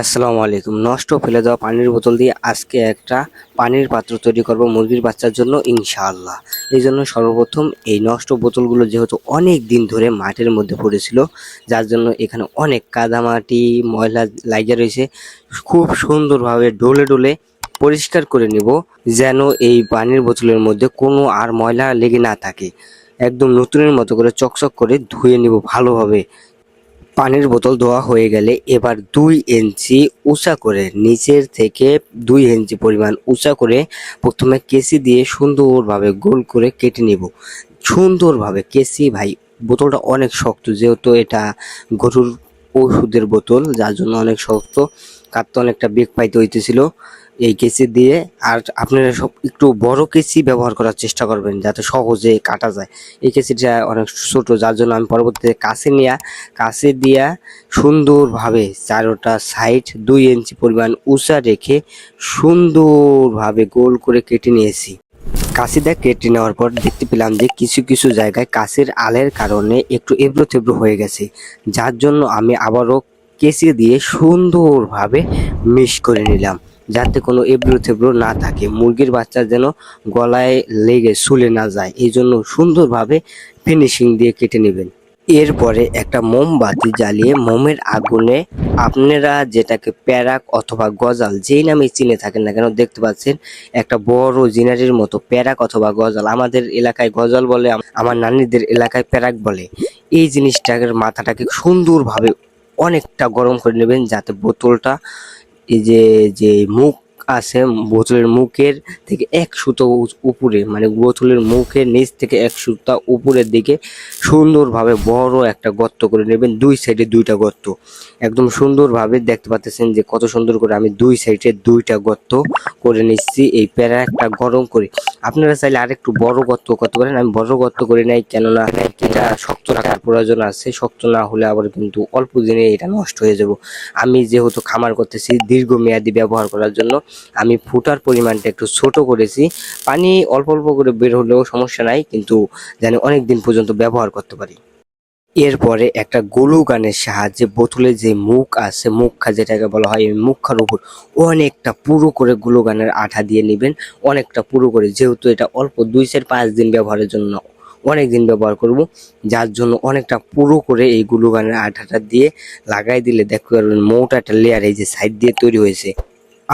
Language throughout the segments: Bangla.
আসসালামু আলাইকুম। নষ্ট ফেলে দেওয়া পানির বোতল দিয়ে আজকে একটা পানির পাত্র তৈরি করব মুরগির বাচ্চার জন্য ইনশাআল্লাহ। এই জন্য সর্বপ্রথম এই নষ্ট বোতলগুলো যেহেতু অনেক দিন ধরে মাটির মধ্যে পড়েছিল, যার জন্য এখানে অনেক কাদামাটি, ময়লা লাগিয়ে রয়েছে। খুব সুন্দরভাবে ডলে ডলে পরিষ্কার করে নিব, যেন এই পানির বোতলের মধ্যে কোনো আর ময়লা লেগে না থাকে। একদম নতুনের মতো করে চকচক করে ধুয়ে নিব ভালোভাবে। পানির বোতল ধোয়া হয়ে গেলে এবার দুই ইঞ্চি উঁচা করে, নিচের থেকে দুই ইঞ্চি পরিমাণ উঁচা করে প্রথমে কেসি দিয়ে সুন্দরভাবে গোল করে কেটে নিব। সুন্দরভাবে কেসি ভাই, বোতলটা অনেক শক্ত, যেহেতু এটা গরুর ওষুধের বোতল, যার জন্য অনেক শক্ত। কাটতে অনেকটা বেগ পাইতে হইতেছিল। এই কেসি দিয়ে আর আপনারা সব একটু বড় কেসি ব্যবহার করার চেষ্টা করবেন যাতে সহজে কাটা যায়। এই কেসিটা অনেক ছোট, যার জন্য আমি পরবর্তীতে কাছে নিয়ে কাছে দিয়া সুন্দরভাবে চারোটা সাইড দুই ইঞ্চি পরিমাণ উঁচা রেখে সুন্দরভাবে গোল করে কেটে নিয়েছি। কাশিটা কেটে নেওয়ার পর দেখতে পেলাম যে কিছু কিছু জায়গায় কাশির আলের কারণে একটু এবড়ো থেবড়ো হয়ে গেছে। যার জন্য আমি আবারও কেসি দিয়ে সুন্দরভাবে মিশ করে নিলাম, যাতে কোনো এবড়ো থেবড়ো না থাকে। মুরগির বাচ্চা যেন গলায় লেগে শুলে না যায়, এই জন্য সুন্দরভাবে ফিনিশিং দিয়ে কেটে নেবেন। এরপরে একটা মোমবাতি জ্বালিয়ে মোমের আগুনে আপনারা যেটাকে প্যারাক অথবা গজাল যেই নামে চিনে থাকেন না কেন, দেখতে পাচ্ছেন একটা বড় জিনারির মতো প্যারাক অথবা গজাল। আমাদের এলাকায় গজাল বলে, আমার নানিদের এলাকায় প্যারাক বলে। এই জিনিসটাকে মাথাটাকে সুন্দরভাবে অনেকটা গরম করে নেবেন যাতে বোতলটা এই যে যে মুখ আছে, বোতলের মুখের থেকে এক সুতো উপরে মানে বোতলের মুখের নিচ থেকে এক সুতা উপরের দিকে সুন্দরভাবে বড় একটা গর্ত করে নেবেন, দুই সাইডে দুইটা গর্ত। একদম সুন্দরভাবে দেখতে পাচ্ছেন যে কত সুন্দর করে আমি দুই সাইডে দুইটা গর্ত করে নিচ্ছি, এই প্যারা একটা গরম করে। আপনারা চাইলে আরেকটু বড় গর্ত করতে পারেন। আমি বড় গর্ত করি নাই, কেননা এটা শক্ত রাখার প্রয়োজন আছে। শক্ত না হলে আবার কিন্তু অল্প দিনে এটা নষ্ট হয়ে যাব। আমি যেহেতু খামার করতেছি দীর্ঘমেয়াদি ব্যবহার করার জন্য, আমি ফুটার পরিমাণটা একটু ছোট করেছি। পানি অল্প অল্প করে বের হলেও সমস্যা নাই, কিন্তু যেন অনেক দিন পর্যন্ত ব্যবহার করতে পারি। এরপরে একটা গোলু গানের সাহায্যে বোতলের যে মুখ আছে মুখা যেটাকে বলা হয়, এই মুখার উপর অনেকটা পুরো করে গ্লু গানের আঠা দিয়ে নেবেন। অনেকটা পুরো করে, যেহেতু এটা অল্প দুই চার পাঁচ দিন ব্যবহারের জন্য, অনেক দিন ব্যবহার করব, যার জন্য অনেকটা পুরো করে এই গ্লু গানের আঠাটা দিয়ে লাগাই দিলে দেখতে পারবেন মোটা একটা লেয়ার এই যে সাইড দিয়ে তৈরি হয়েছে।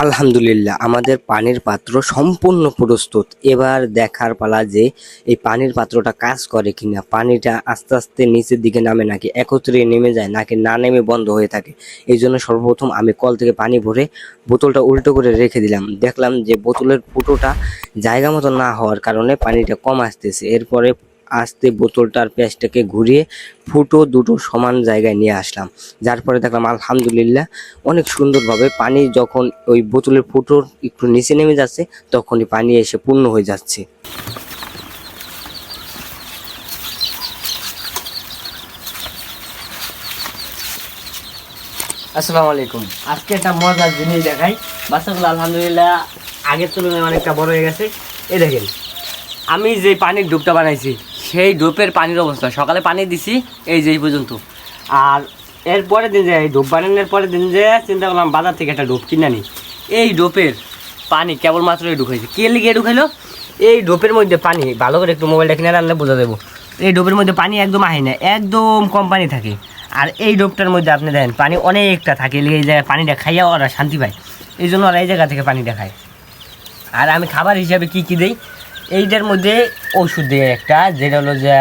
আলহামদুলিল্লাহ, আমাদের পানির পাত্র সম্পূর্ণ প্রস্তুত। এবার দেখার পালা যে এই পানির পাত্রটা কাজ করে কিনা। পানিটা আস্তে আস্তে নিচের দিকে নামে নাকি একত্রে নেমে যায়, নাকি না নেমে বন্ধ হয়ে থাকে। এই জন্য সর্বপ্রথম আমি কল থেকে পানি ভরে বোতলটা উল্টো করে রেখে দিলাম। দেখলাম যে বোতলের ফুটোটা জায়গা মতো না হওয়ার কারণে পানিটা কম আসতেছে। এরপরে আস্তে বোতলটার পেঁচটাকে ঘুরিয়ে ফুটো দুটো সমান জায়গায় নিয়ে আসলাম। যার পরে দেখলাম, আলহামদুলিল্লাহ, অনেক সুন্দরভাবে পানি যখন ওই বোতলের ফুটোর একটু নিচে নেমে যাচ্ছে, তখনই পানি এসে পূর্ণ হয়ে যাচ্ছে। আসসালামু আলাইকুম। আজকে একটা মজার জিনিস দেখাই। বাচ্চাগুলো আলহামদুলিল্লাহ আগের তুলনায় অনেকটা বড় হয়ে গেছে। এই দেখেন, আমি যে পানির ডুবটা বানাইছি সেই ডোপের পানির অবস্থা। সকালে পানি দিছি, এই যে এই পর্যন্ত। আর এর পরের দিন যে, এই ডোপ বানানোর পরের দিন যে, চিন্তা করলাম বাজার থেকে একটা ডোপ কিনে আনি। এই ডোপের পানি কেবলমাত্র ঢুকাইছে কে লিগে ঢুকাইলো এই ডোপের মধ্যে পানি, ভালো করে একটু মোবাইলটা কিনে আনলে বোঝা দেবো এই ডোপের মধ্যে পানি একদম আহে না, একদম কম পানি থাকে। আর এই ডোপটার মধ্যে আপনি দেখেন, পানি অনেকটা থাকে এই জায়গায় পানিটা খাইয়া ওরা শান্তি পায়। এই জন্য ওরা এই জায়গা থেকে পানিটা খায় আর আমি খাবার হিসাবে কি কি দেই? এইটার মধ্যে ওষুধ দেয় একটা যেটা হলো যে